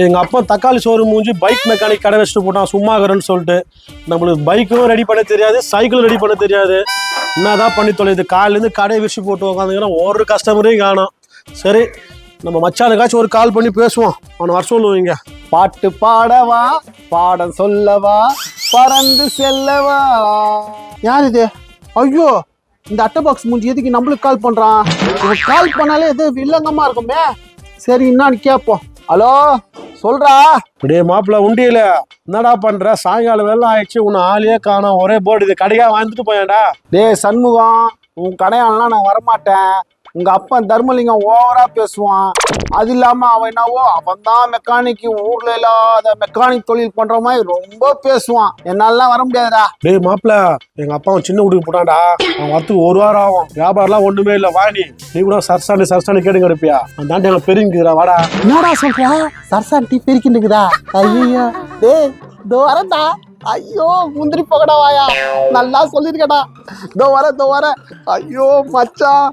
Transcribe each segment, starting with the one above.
எங்கள் அப்பா தக்காளி சோறு மூஞ்சி பைக் மெக்கானிக் கடை வச்சுட்டு போட்டான் சும்மா இருக்கிறேன்னு சொல்லிட்டு. நம்மளுக்கு பைக்கும் ரெடி பண்ண தெரியாது சைக்கிளும் ரெடி பண்ண தெரியாது. என்னதான் பண்ணி தொலையுது? காலையிலேருந்து கடையை விரிச்சு போட்டு உட்காந்துக்கிறோம் ஒரு கஸ்டமரையும் காணும். சரி நம்ம மச்சானுக்காச்சும் ஒரு கால் பண்ணி பேசுவோம். அவனை வர சொல்லுவீங்க பாட்டு பாடவா? பாடம் சொல்லவா? பறந்து செல்லவா? யார் இது? ஐயோ இந்த அட்டை பாக்ஸ் மூஞ்சி எதுக்கு நம்மளுக்கு கால் பண்ணுறான் கால் பண்ணாலே எது வில்லங்கமாக இருக்குமே. சரி என்னான்னு கேட்போம். ஹலோ? சொல்றா. அப்படியே மாப்பிள்ள உண்டியில என்னடா பண்ற? சாயங்காலம் வேலை ஆயிடுச்சு உன்னை ஆளையே காணும். ஒரே போர்டு இது. கடையா வாழ்ந்துட்டு போயேன்டா. டேய் சண்முகம் உன் கடையாலாம் நான் வரமாட்டேன். உங்க அப்பன் தர்மலிங்கம் ஓவரா பேசுவான். அது இல்லாம அவன் என்னவோ அவன் தான் மெக்கானிக் ஊர்ல இல்லாத மெக்கானிக் தொழில் பண்ற மாதிரி ரொம்ப பேசுவான். என்னாலாம் வர முடியாதுடா. டேய் மாப்பிள்ள எங்க அப்பா அவன் சின்ன வீட்டுக்கு போட்டான்டா. அவன் வரத்துக்கு ஒரு வாரம் ஆகும். வியாபாரம்லாம் ஒண்ணுமே இல்ல வாடி நீ. கூட சர்சானி சர்சானி கேட்டு கிடப்பியா? அந்த தாண்டி எங்க பெருங்குறா வாடா. என்னடா சொல்ற? சரசாண்டி பெருக்கிட்டு இருக்குதா ஐயோ டேய் இதோ வரேன்டா. ஐயோ முந்திரி போகடா வாயா. நல்லா சொல்லிருக்கடா. இதோ வர இதோ வர. ஐயோ மச்சான்.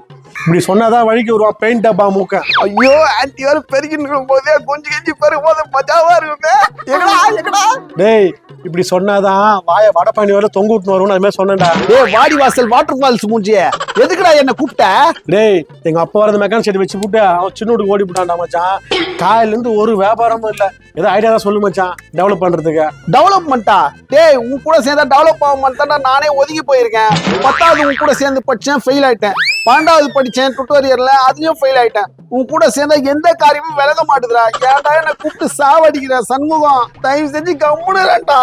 இப்படி சொன்னாதான் வழிக்கு வருவான். பெயிண்ட் டப்பா மூக்க. ஐயோ ஆன்டி வேற இருக்கும் போதே கொஞ்சம் கெஞ்சி பெருகும் போது மஜாவா இருக்குமே எங்கடா எங்கடா? டேய் இப்படி சொன்னாதான் வாய வடப்பாணி வர தொங்க விட்டுன்னு வரும்னு அது மாதிரி சொன்னேன்டா. டேய் வாடி வாசல் வாட்டர் ஃபால்ஸ் மூஞ்சிய. எதுக்குடா என்ன கூப்பிட்ட? டேய் எங்க அப்பா வரது மெக்கானிக் செடி வச்சு போட்டு அவன் சின்ன வீட்டுக்கு ஓடி போட்டான்டா மச்சான். காலையில இருந்து ஒரு வியாபாரமும் இல்ல. ஏதோ ஐடியா தான் சொல்லு மச்சான் டெவலப் பண்றதுக்கு. டெவலப்மெண்ட்டா டேய் உன் கூட சேர்ந்தா டெவலப் ஆக மாட்டேன்டா நானே ஒதுங்கி போயிருக்கேன். பத்தாவது உன் கூட சேர்ந்து படிச்சேன் ஃபெயில் ஆயிட்டேன். பன்னெண்டாவது படிச்சேன் டுட்டோரியல்ல அதுலயும் ஃபெயில் ஆயிட்டேன். உன் கூட சேர்ந்தா எந்த காரியமும் விலக மாட்டுதுடா. ஏன்டா என்ன கூப்பிட்டு சாவடிக்கிற சண்முகம்? தயவு செஞ்சு கம்முனுடா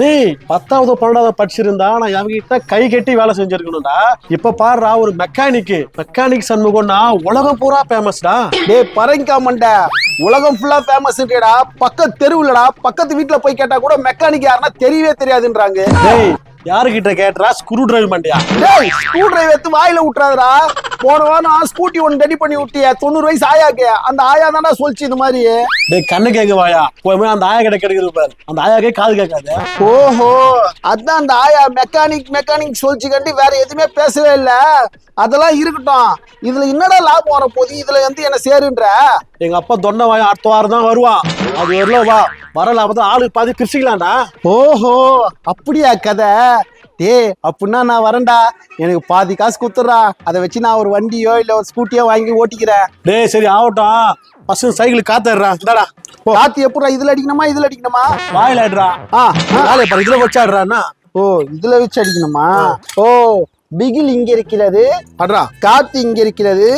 டேய் பத்தாவது பன்னெண்டாவது படிச்சிருந்தா நான் அவங்கிட்ட கை கட்டி வேலை செஞ்சிருக்கணும்டா. இப்ப பாருடா ஒரு மெக்கானிக் மெக்கானிக் சண்முகம்னா உலகம் பூரா ஃபேமஸ்டா டேய் பரங்கிக்கா மண்டை. உலகம் ஃபுல்லா ஃபேமஸ்டா பக்கத்து தெருவுலடா. பக்கத்து வீட்டுல போய் கேட்டா கூட மெக்கானிக் யாருன்னா தெரியவே தெரியாதுன்றாங்க. டேய் யாருகிட்ட கேட்டா ஸ்க்ரூ டிரைவ் பண்ணியா டேய் ஸ்க்ரூ டிரைவர் எடுத்து வாயில விட்டுறாதடா போன வாரம் ஸ்கூட்டி ஒன்று ரெடி பண்ணி விட்டிய தொண்ணூறு வயசு ஆயாக்கு. அந்த ஆயா தானே சொல்லிச்சு இது மாதிரி. டேய் கண்ணு கேட்க வாயா. போய் அந்த ஆயா கிட்ட கிடைக்கிறது பாரு. அந்த ஆயாக்கே காது கேட்காது. ஓஹோ அதான் அந்த ஆயா மெக்கானிக் மெக்கானிக் சொல்லிச்சு கண்டி வேற எதுவுமே பேசவே இல்ல. அதெல்லாம் இருக்கட்டும். இதுல என்னடா லாபம் வர போகுது இதுல வந்து என்ன சேருன்ற? எங்க அப்பா தொண்டை வாயா அடுத்த வாரம் தான் வருவான் அது வரல வா வர லாபத்தை ஆளுக்கு பாதி பிரிச்சுக்கலாம்டா. ஓஹோ அப்படியா கதை? டேய் அப்படின்னா நான் வரேன்டா. எனக்கு பாதி காசு குத்துறா அதை வச்சு நான் ஒரு வண்டியோ இல்ல ஒரு ஸ்கூட்டியோ வாங்கி ஓட்டிக்கிறேன். டேய் சரி ஆகட்டும். பசங்க சைக்கிள் காத்துடுறா. இந்தாடா. காத்து எப்படா இதுல அடிக்கணுமா? இதுல அடிக்கணுமா? வாயில ஆடுறா ஆ. வேலையை பாரு இதுல வச்சாடுறான்னா ஓ இதுல வச்சு அடிக்கணுமா? ஓ பிகில் இங்க இருக்கிறது. ஆடுறா. காத்து இங்க இருக்கிறது.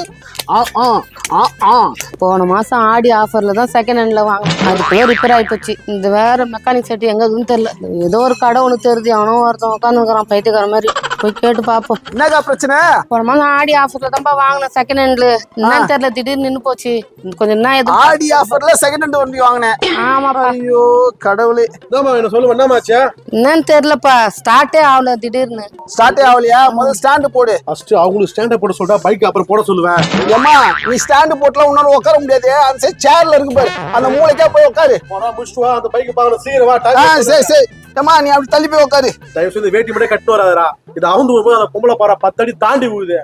ஆ ஆ ஆ ஆ. போன மாசம் ஆடி ஆஃபர்ல தான் செகண்ட் ஹேண்ட்ல வாங்க அதுக்குள்ள ரிப்பேர் ஆயிப்போச்சு. இந்த வேற மெக்கானிக் செட் எங்க தெரியல. ஏதோ ஒரு கடை ஒன்று தெரியுது அவனும் ஒருத்தன் உட்காந்துருக்கான் பைத்தியக்கார மாதிரி. போய் கேட்டு பார்ப்போம் என்னக்கா பிரச்சனை? போன மாசம் ஆடி ஆஃபர்ல தான்ப்பா வாங்கினேன் செகண்ட் ஹேண்ட்ல என்னன்னு தெரியல திடீர்னு நின்னு போச்சு. கொஞ்சம் என்ன எது ஆடி ஆஃபர்ல செகண்ட் ஹேண்ட் வண்டி வாங்கினேன். ஆமாப்பா. ஐயோ கடவுளே. என்னம்மா என்ன சொல்லுவேன் என்னமாச்சா என்னன்னு தெரியலப்பா. ஸ்டார்ட்டே ஆகல திடீர்னு. ஸ்டார்டே ஆகலையா? முதல்ல ஸ்டாண்டு போடு. ஃபர்ஸ்ட் அவங்களுக்கு ஸ்டாண்டை போட சொல்லிட்டா பைக் அப்புறம் போட சொல்லுவேன். ஏம்மா நீ ஸ்டாண்டு போட்டுலாம் உன்னால உட்கார முடியாது. அந்த சைடு சேர்ல இருக்கு பாரு. அந்த மூளைக்கா போய் உட்காரு. முடிச்சுட்டு வா அந்த பைக் பார்க்கணும். சீக்கிரம் வா ஆ time சரி சரி. ஏம்மா நீ அப்படி தள்ளி போய் உட்காரு. தயவு செய்து வேட்டி மட்டும் கட்டு வராதரா இது அவுந்து வரும்போது அந்த பொம்பளை பாரு பத்து அடி தாண்டி விழுது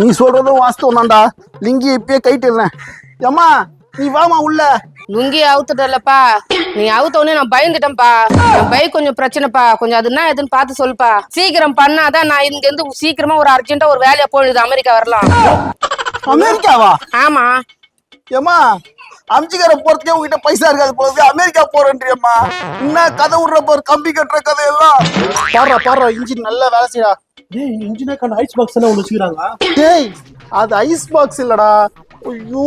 நீ சொல்றதும் வாஸ்தவம் தான்டா லிங்கி இப்பயே கைட்டுறேன் ஏம்மா நீ வாமா உள்ள. லுங்கி அவுத்துட்டலப்பா நீ அவுத்த உடனே நான் பயந்துட்டேன்ப்பா. என் பைக் கொஞ்சம் பிரச்சனைப்பா. கொஞ்சம் அது என்ன எதுன்னு பார்த்து சொல்லுப்பா. சீக்கிரம் பண்ணாதான் நான் இங்க இருந்து சீக்கிரமா ஒரு அர்ஜென்ட்டா ஒரு வேலையா போயிடுது அமெரிக்கா வரலாம். அமெரிக்காவா ஆமா. ஏம்மா அம்ஜிகரை போறதுக்கே உங்ககிட்ட பைசா இருக்காது போகுது அமெரிக்கா போறேன்றியம்மா. என்ன கதை விடுற போற கம்பி கட்டுற கதை எல்லாம் பாடுறா பாடுறா இன்ஜின் நல்லா வேலை செய்யறா ஏய் இன்ஜினே கண்ட ஐஸ் பாக்ஸ் என்ன ஒன்று வச்சுக்கிறாங்க டேய் அது ஐஸ் பாக்ஸ் இல்லடா. ஐயோ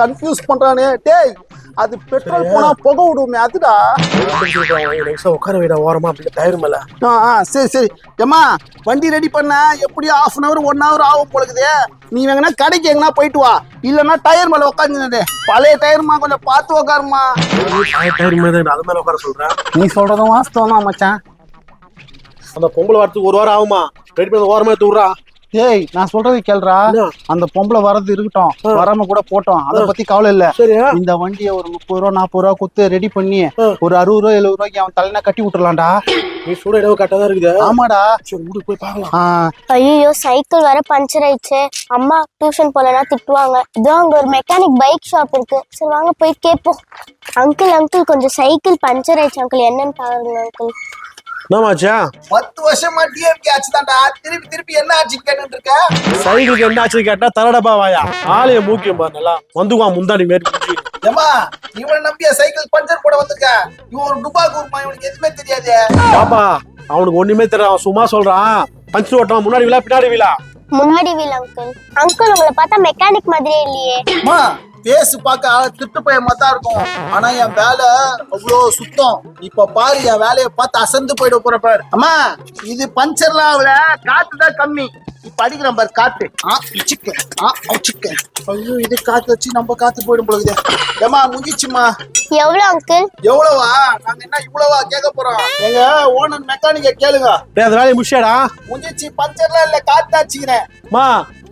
கன்ஃபியூஸ் பண்றானே. டேய் அது பெட்ரோல் போனா புகை விடுவோமே அதுடா. உட்கார வைடா ஓரமா அப்படி டயர் மேல. ஆ சரி சரி. ஏம்மா வண்டி ரெடி பண்ண எப்படியும் half an hour one hour ஆகும் பொழுது நீ வேணா கடைக்கு எங்கன்னா போயிட்டு வா. இல்லைன்னா டயர் மேல உட்காந்துனது பழைய டயர்மா கொஞ்சம் பார்த்து உட்காருமா டயர் மேல அது மேல உட்கார சொல்றேன் நீ சொல்றதும் வாஸ்தவம் தான் மச்சான். அந்த பொம்பளை வரத்துக்கு ஒரு வாரம் ஆகுமா? ரெடி பண்ணி ஓரமா எடுத்து விட்றா. ஏய் நான் சொல்றது என்ன? அந்த பொம்பளை வரது இருக்கட்டும். வராம கூட போட்டோம். அத பத்தி கவலை இல்ல. சரியா? இந்த வண்டியை ஒரு முப்பது ரூபா நாற்பது ரூபா கொடுத்து ரெடி பண்ணி. ஒரு அறுபது ரூபா எழுபது ரூபாய்க்கு அவன் தலைனா கட்டி விட்டுறலாம்டா. நீ சொல்ற இடம் கரெக்டா தான் இருக்குது. ஆமாடா. சரி விடு போய் பார்க்கலாம். ஐயோ சைக்கிள் வேற பஞ்சர் ஆயிடுச்சு. அம்மா டியூஷன் போலனா திட்டுவாங்க. இதோ அங்க ஒரு மெக்கானிக் பைக் ஷாப் இருக்கு. சரி வாங்க போய் கேட்போம். அங்கிள் அங்கிள் கொஞ்சம் சைக்கிள் பஞ்சர் ஆயிடுச்சு அங்கிள் என்னன்னு பாருங்க அங்கிள் என்னமாச்சா பத்து வருஷமா டிஎம்கே ஆச்சு தான்டா திருப்பி திருப்பி என்ன ஆச்சு கேட்டுட்டு இருக்க? சைக்கிளுக்கு என்ன ஆச்சு கேட்டா தரடப்பா வாயா. ஆலய மூக்கியம் பாரு நல்லா வந்துக்குவான் முந்தாடி மேற்கு ஏமா இவனை நம்பிய சைக்கிள் பஞ்சர் போட வந்திருக்க. இவன் ஒரு டுபா கூர்மா இவனுக்கு எதுவுமே தெரியாது. பாப்பா அவனுக்கு ஒண்ணுமே தெரியல அவன் சும்மா சொல்றான். பஞ்சு ஓட்டான் முன்னாடி விழா பின்னாடி விழா. முன்னாடி வீல் அங்கிள் அங்கிள் உங்களை பார்த்தா மெக்கானிக் மாதிரியே இல்லையே. அம்மா பேசு பார்க்க திட்டு பையன் மாதிரி தான் இருக்கும். ஆனா என் வேலை அவ்வளோ சுத்தம். இப்ப பாரு என் வேலையை பார்த்து அசந்து போயிட போற பாரு. அம்மா இது பஞ்சர்லாம் ஆகல. காத்து தான் கம்மி. இப்ப அடிக்கிறேன் பாரு காத்து. ஆ சிக்கு ஆ சிக்கு ஐயோ இது காத்து வச்சு நம்ம காத்து போயிடும் பொழுது ஏமா முடிஞ்சிச்சுமா எவ்வளவு அங்கிள் எவ்வளவா? நாங்க என்ன இவ்வளவா கேட்க போறோம்? எங்க ஓனர் மெக்கானிக்க கேளுங்க. டேய் அந்த வேலையை முடிச்சாடா முடிஞ்சிச்சு பஞ்சர்லாம் இல்ல காத்து ஆச்சுக்கிறேன் மா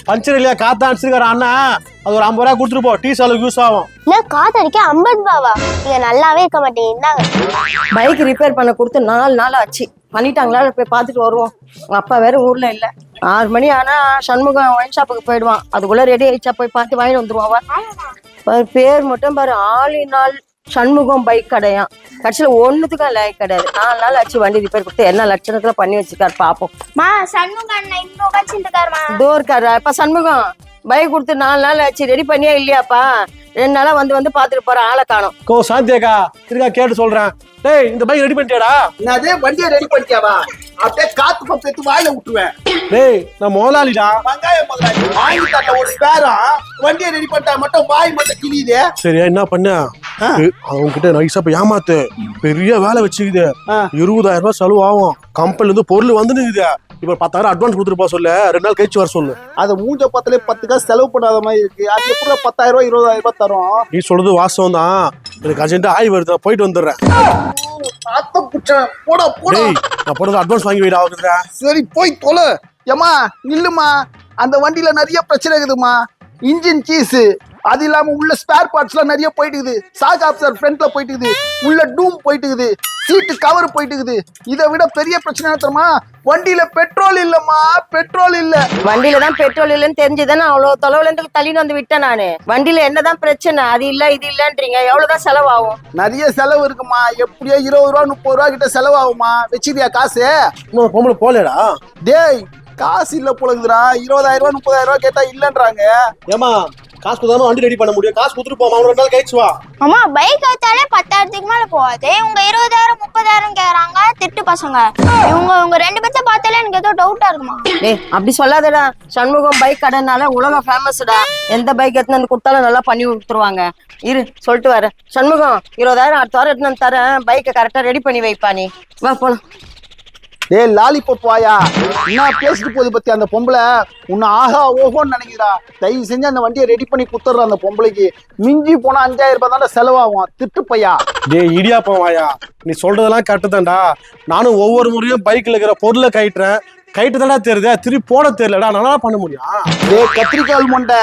பஞ்சர் இல்லையா? காத்தா அடிச்சிருக்காரு அண்ணா அது ஒரு ஐம்பது ரூபா கொடுத்துட்டு போ. டீ சாலுக்கு யூஸ் ஆகும். என்ன காத்தடிக்க ஐம்பது ரூபாவா? நீங்க நல்லாவே இருக்க மாட்டீங்க இந்தாங்க. பைக் ரிப்பேர் பண்ண கொடுத்து நாலு நாள் ஆச்சு. பண்ணிட்டாங்களா? போய் பார்த்துட்டு வருவோம். உங்க அப்பா வேற ஊர்ல இல்ல. ஆறு மணி ஆனா சண்முகம் ஒயின் ஷாப்புக்கு போயிடுவான். அதுக்குள்ள ரெடி ஆயிடுச்சா? போய் பார்த்து வாங்கிட்டு வந்துருவான். பாரு பேர் மட்டும் பாரு. ஆளினால் சண்முகம் பைக் கடையாம் கடைசியில ஒண்ணுத்துக்கும் லைக் கிடையாது. நாலு நாள் ஆச்சு வண்டி ரிப்பேர் கொடுத்து என்ன லட்சணத்துல பண்ணி வச்சிருக்காரு பாப்போம். இதோ இருக்காரு. அப்ப சண்முகம் பைக் கொடுத்து நாலு நாள் ஆச்சு. ரெடி பண்ணியா இல்லையாப்பா? ரெண்டு நாளா வந்து வந்து பாத்துட்டு போற ஆளை காணோம். கோ சாந்தியாக்கா இருக்கா கேட்டு சொல்றேன். டேய் இந்த பைக் ரெடி பண்ணிட்டியாடா? நான் அதே வண்டியை ரெடி பண்ணிட்டியாவா? அப்படியே காத்து எடுத்து வாயில விட்டுருவேன் டேய் நான் முதலாளிடா. வெங்காய முதலாளி. வாங்கி தட்ட ஒரு ஸ்பேரம் வண்டியை ரெடி பண்ணிட்டா மட்டும் வாய் மட்டும் கிளியுது சரியா என்ன பண்ண? அவங்க கிட்ட நைஸா போய் ஏமாத்து பெரிய வேலை வச்சுக்குது. இருபதாயிரம் ரூபாய் செலவு ஆகும். கம்பெனில இருந்து பொருள் வந்து நிக்குது இப்ப பத்தாயிரம் அட்வான்ஸ் கொடுத்துட்டு போக சொல்லு. ரெண்டு நாள் கழிச்சு வர சொல்லு. அதை மூஞ்ச பத்துல பத்து காசு செலவு பண்ணாத மாதிரி இருக்கு. அது எப்படி பத்தாயிரம் ரூபாய் இருபதாயிரம் ரூபாய் தரும்? நீ சொல்றது வாஸ்தவம் தான். எனக்கு அர்ஜென்ட்டா ஆய் வருது. போயிட்டு வந்துடுறேன். நான் போடுறது அட்வான்ஸ் வாங்கி வைடா அவங்க சரி போய் தொலை. ஏமா நில்லுமா அந்த வண்டியில நிறைய பிரச்சனை இருக்குதுமா இன்ஜின் கீஸ் அது இல்லாம உள்ள ஸ்பேர் பார்ட்ஸ்லாம் நிறைய போயிட்டு இருக்குது சாக் ஆப்சர் ஃப்ரண்ட்ல போயிட்டு இருக்குது உள்ள டூம் போயிட்டு இருக்குது சீட்டு கவர் போயிட்டு இருக்குது இதை விட பெரிய பிரச்சனை தெரியுமா? வண்டியில பெட்ரோல் இல்லம்மா பெட்ரோல் இல்ல. வண்டியில தான் பெட்ரோல் இல்லைன்னு தெரிஞ்சுதானே அவ்வளவு தொலைவுல இருந்து தள்ளின்னு வந்து விட்டேன் நானு. வண்டியில என்னதான் பிரச்சனை? அது இல்ல இது இல்லன்றீங்க. எவ்வளவுதான் செலவாகும்? நிறைய செலவு இருக்குமா? எப்படியோ இருபது ரூபா முப்பது ரூபா கிட்ட செலவாகுமா? வச்சிருக்கியா காசு? இன்னும் பொம்பளை போலேடா டேய் காசு இல்ல போலகுதுடா இருபதாயிரம் ரூபா முப்பதாயிரம் ரூபா கேட்டா இல்லன்றாங்க. ஏமா காசு கொடுத்தாம வண்டி ரெடி பண்ண முடியும். காசு கொடுத்துட்டு போமா ரெண்டு நாள் கழிச்சு வா. அம்மா பைக் வைத்தாலே பத்தாயிரத்துக்கு மேல போகாது. இவங்க இருபதாயிரம் முப்பதாயிரம் கேக்குறாங்க திட்டு பசங்க. இவங்க இவங்க ரெண்டு பேர்த்த பார்த்தாலே எனக்கு ஏதோ டவுட்டா இருக்குமா? டேய் அப்படி சொல்லாதடா. சண்முகம் பைக் கடைனால உலகம் ஃபேமஸ்டா எந்த பைக் எடுத்துன்னு வந்து கொடுத்தாலும் நல்லா பண்ணி கொடுத்துருவாங்க. இரு சொல்லிட்டு வரேன் சண்முகம் இருபதாயிரம் அடுத்த வாரம் எடுத்துன்னு வந்து தரேன். பைக்கை கரெக்டா ரெடி பண்ணி வைப்பா நீ. வா போலாம். டேய் லாலிபப் வாயா? என்ன பேசிட்டு போகுது பத்தி அந்த பொம்பளை? உன்னை ஆஹா ஓஹோன்னு நினைக்கிறா தயவு செஞ்சு அந்த வண்டியை ரெடி பண்ணி குத்துற அந்த பொம்பளைக்கு. மிஞ்சி போனா அஞ்சாயிரம் ரூபாய் தானே செலவாகும். திட்டு பையா. டேய் இடியாப்பம் வாயா. நீ சொல்றதெல்லாம் கரெக்டு தான்டா. நானும் ஒவ்வொரு முறையும் பைக்ல இருக்கிற பொருளை கயிட்டுறேன். கைட்டு தானே தெரியுது திருப்பி போட தெரியலடா நல்லா பண்ண முடியும். டேய் கத்திரிக்கால் மொண்டை.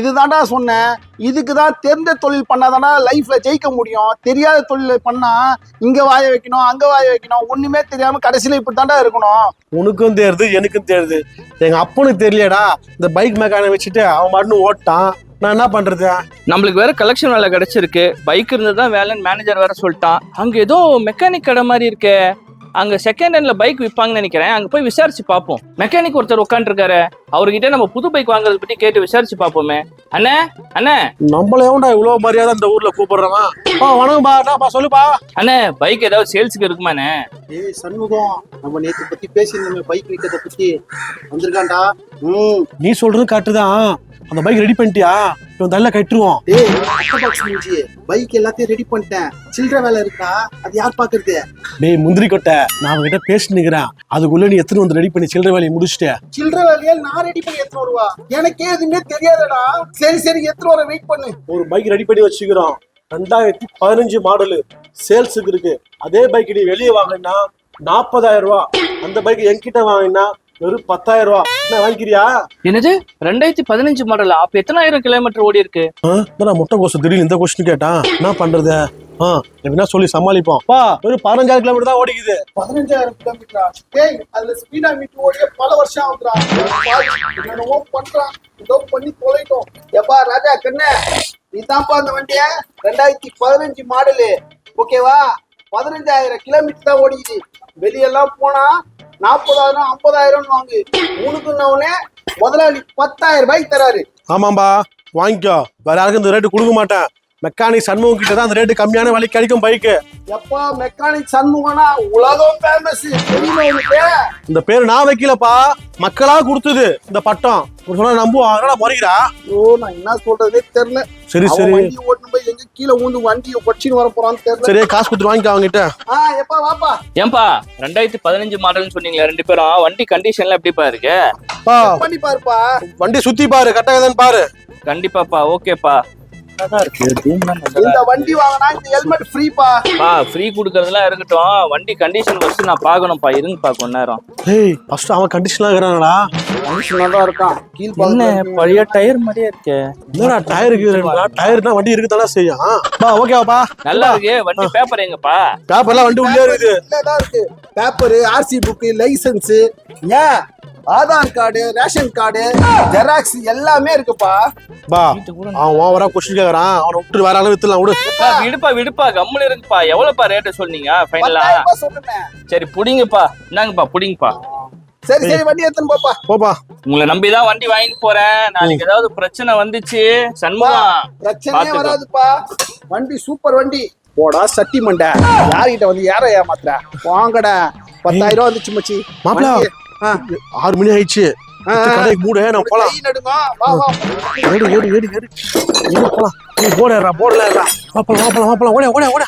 இதுதான்டா சொன்னேன். இதுக்கு தான் தெரிந்த தொழில் பண்ணாதானா லைஃப்ல ஜெயிக்க முடியும். தெரியாத தொழில் பண்ணா இங்க வாய வைக்கணும் அங்க வாய வைக்கணும். ஒண்ணுமே தெரியாம கடைசியில இப்படி தாண்டா இருக்கணும். உனக்கும் தெரியுது எனக்கும் தெரியுது எங்க அப்பனுக்கு தெரியலடா. இந்த பைக் மெக்கானை வச்சுட்டு அவன் மட்டும் ஓட்டான். நான் என்ன பண்றது? நம்மளுக்கு வேற கலெக்ஷன் வேலை கிடைச்சிருக்கு. பைக் இருந்தது தான் வேலைன்னு மேனேஜர் வேற சொல்லிட்டான். அங்க ஏதோ மெக்கானிக் கடை மாதிரி இருக்கே. அங்க செகண்ட் ஹேண்ட்ல பைக் விற்பாங்கன்னு நினைக்கிறேன். அங்க போய் விசாரிச்சு பார்ப்போம். மெக்கானிக் ஒருத்தர் உட்காந்துருக்காரு அவர்கிட்ட நம்ம புது பைக் வாங்குறத பத்தி கேட்டு விசாரிச்சு பார்ப்போமே. அண்ணே அண்ணே. நம்மள எவன்டா இவ்வளவு மரியாதை இந்த ஊர்ல கூப்பிடுறவன் ஆ வணக்கம்பா என்னப்பா சொல்லுப்பா. அண்ணே பைக் ஏதாவது சேல்ஸுக்கு இருக்குமாண்ணே ஏய் சண்முகம் நம்ம நேத்து பத்தி பேசியிருந்தோமே பைக் விற்கிறத பத்தி. வந்திருக்கான்டா. ம். நீ சொல்றது கரெக்டு தான். அந்த பைக் ரெடி பண்ணிட்டியா? இவன் தள்ள கட்டுருவோம் டேய் அட்டை பாக்ஸ் முடிஞ்சு பைக் எல்லாத்தையும் ரெடி பண்ணிட்டேன். சில்லற வேலை இருக்கா? அது யார் பாக்குறது? டேய் முந்திரி கொட்டை. நான் அவன்கிட்ட பேசிட்டு நிக்கிறேன். அதுக்குள்ள நீ எத்தனை வந்து ரெடி பண்ணி சில்லறை வேலையை முடிச்சிட்ட? சில்லற வேலையா நான் ரெடி பண்ணி எடுத்துட்டு வருவா. எனக்கே எதுவுமே தெரியாதடா. சரி சரி எடுத்துட்டு வர வெயிட் பண்ணு. ஒரு பைக் ரெடி பண்ணி வச்சுக்கிறோம். ரெண்டாயிரத்தி பதினஞ்சு மாடலு சேல்ஸுக்கு இருக்கு. அதே பைக் நீ வெளியே வாங்கினா நாற்பதாயிரம் ரூபா. அந்த பைக் என்கிட்ட வாங்கினா வெறும் பத்தாயிரம் ரூபா. என்ன வாங்கிக்கிறியா? என்னது? ரெண்டாயிரத்தி பதினஞ்சு மாடலா அப்ப எத்தனாயிரம் கிலோமீட்டர் ஓடி இருக்கு? என்னடா முட்டை கோசம் திடீர்னு இந்த கொஸ்டின் கேட்டான். என்ன பண்றது? ஆ எப்படின்னா சொல்லி சமாளிப்போம். பா. வெறும் பதினஞ்சாயிரம் கிலோமீட்டர் தான் ஓடிக்குது. பதினஞ்சாயிரம் கிலோமீட்டரா டேய் அதுல ஸ்பீடா மீட்டர் ஓடிய பல வருஷம் ஆகுதுடா. என்னென்னவோ பண்றான். ஏதோ பண்ணி தொலைட்டோம். எப்பா ராஜா கண்ணே. நீதான்ப்பா அந்த வண்டிய? ரெண்டாயிரத்தி பதினஞ்சு மாடலு ஓகேவா பதினஞ்சாயிரம் கிலோமீட்டர் தான் ஓடிக்குது. வெளியெல்லாம் போனா நாற்பதாயிரம் ஐம்பதாயிரம் வாங்கு. உனக்குன்னவனே முதலாளி பத்தாயிரம் ரூபாய்க்கு தராரு. ஆமாம்பா. வாங்கிக்கோ. வேற யாருக்கும் இந்த ரேட்டு கொடுக்க மாட்டேன். மெக்கானிக் சண்முகம் கிட்ட தான் அந்த ரேட்டு கம்மியான விலை கிடைக்கும் பைக்கு எப்பா மெக்கானிக் சண்முகனா உலகம் ஃபேமஸ் இந்த பேர் நான் வைக்கலப்பா. மக்களா கொடுத்தது இந்த பட்டம். சொன்னா நம்புவோம் அதனால முறைகிறா ஐயோ நான் என்ன சொல்றதே தெரியல. சரி சரி. வண்டி ஓட்டுன்னு போய் எங்க கீழே ஊந்து வண்டியை படிச்சுன்னு வர போறான்னு தெரியல. சரி காசு கொடுத்து வாங்கிக்கோ அவங்ககிட்ட ஆ எப்பா வாப்பா. ஏன்பா ரெண்டாயிரத்தி பதினஞ்சு மாடல்னு சொன்னீங்களா ரெண்டு பேரும். வண்டி கண்டிஷன்ல எப்படிப்பா இருக்கு? பா பண்ணி பாருப்பா. வண்டி சுத்தி பாரு கரெக்டாக பாரு. கண்டிப்பாப்பா ஓகேப்பா. இருக்கு. இந்த வண்டி வாங்கினா இந்த ஹெல்மெட் ஃப்ரீப்பா பா ஃப்ரீ கொடுக்கறதுலாம் இருக்கட்டும். வண்டி கண்டிஷன் ஃபர்ஸ்ட் நான் பார்க்கணும்ப்பா. இருங்கப்பா கொஞ்ச நேரம் ஏய் ஃபர்ஸ்ட் அவன் இருக்கிறானடா. கண்டிஷனா தான் இருக்கான். கீழ் என்ன பழைய டயர் மாதிரியே இருக்கே. என்னடா டயருக்கு டயர்னா வண்டி இருக்குதானே செய்யும். பா ஓகேவாப்பா நல்லா இருக்கு. வண்டி பேப்பர் எங்கப்பா? பேப்பர்லாம் வண்டி உள்ளே இருக்குது. தான் இருக்கு. பேப்பர் ஆர்சி புக் லைசென்ஸ் ஏன்? Aadhaar card ration card xerox எல்லாமே இருக்குப்பா. பா அவன் ஓவரா கொஸ்டின் கேக்குறான். அவனை விட்டு வேற அளவு வித்துலாம் விடு. விடுப்பா விடுப்பா கம்முன்னு இருக்குப்பா எவ்வளவுப்பா ரேட்டு சொன்னீங்க ஃபைனலா சரி புடிங்கப்பா. இந்தாங்கப்பா புடிங்கப்பா. சரி சரி வண்டி எடுத்துன்னு போப்பா. போப்பா. உங்களை நம்பி தான் வண்டி வாங்கிட்டு போறேன். நாளைக்கு ஏதாவது பிரச்சனை வந்துச்சு சண்முகம். பிரச்சனையே. வராதுப்பா. வண்டி சூப்பர் வண்டி. போடா சட்டி மண்டை. யார்கிட்ட வந்து யார ஏமாத்துற வாங்கடா. பத்தாயிரம் ரூபா வந்துச்சு மச்சி. மாப்பிள. ஆறு மணி ஆயிடுச்சு. கடைக்கு மூடு நான் போலாம். ஏடு ஏடு ஏடு ஏடு. போலாம். நீ போடுறா போடல மாப்பிள மாப்பிள மாப்பிள ஓட ஓட ஓட.